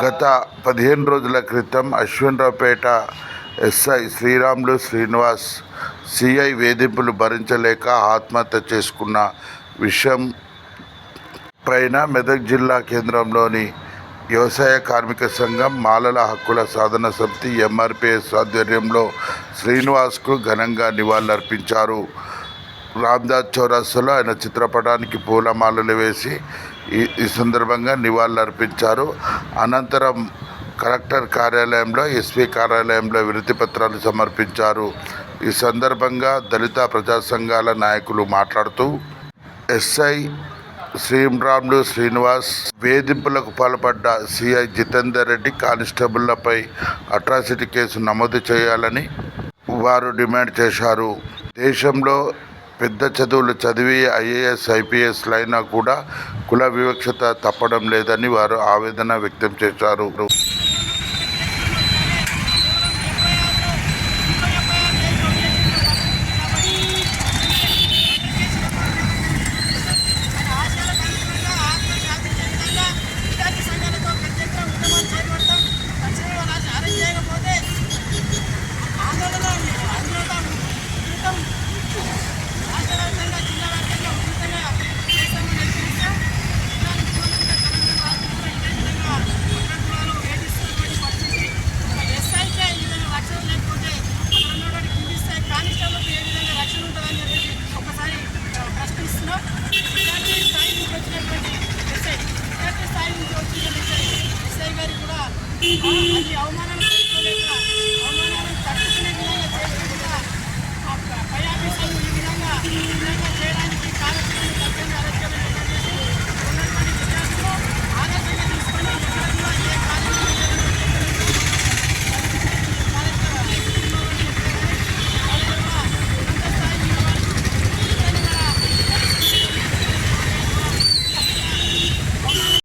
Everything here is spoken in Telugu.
గత పదిహేను రోజుల క్రితం అశ్విన్రావుపేట ఎస్ఐ శ్రీరాములు శ్రీనివాస్ సిఐ వేధింపులు భరించలేక ఆత్మహత్య చేసుకున్న విషయం పైన మెదక్ జిల్లా కేంద్రంలోని వ్యవసాయ కార్మిక సంఘం మాలల హక్కుల సాధన సమితి ఎంఆర్పిఎస్ ఆధ్వర్యంలో శ్రీనివాస్కు ఘనంగా నివాళులర్పించారు. రామ్దాస్ చౌరస్తాలో ఆయన చిత్రపటానికి పూలమాలలు వేసి ఈ ఈ సందర్భంగా నివాళులర్పించారు అనంతరం కలెక్టర్ కార్యాలయంలో ఎస్పీ కార్యాలయంలో వినతి పత్రాలు సమర్పించారు. ఈ సందర్భంగా దళిత ప్రజా సంఘాల నాయకులు మాట్లాడుతూ ఎస్ఐ శ్రీరాములు శ్రీనివాస్ వేధింపులకు పాల్పడ్డ సిఐ జితేందర్ రెడ్డి కానిస్టేబుళ్ళపై అట్రాసిటీ కేసు నమోదు చేయాలని వారు డిమాండ్ చేశారు. దేశంలో పెద్ద చదువులు చదివి ఐఏఎస్ ఐపీఎస్లు అయినా కూడా కుల వివక్షత తప్పడం లేదని వారు ఆవేదన వ్యక్తం చేశారు. ఎస్ఐ గారికి కూడా ఆ,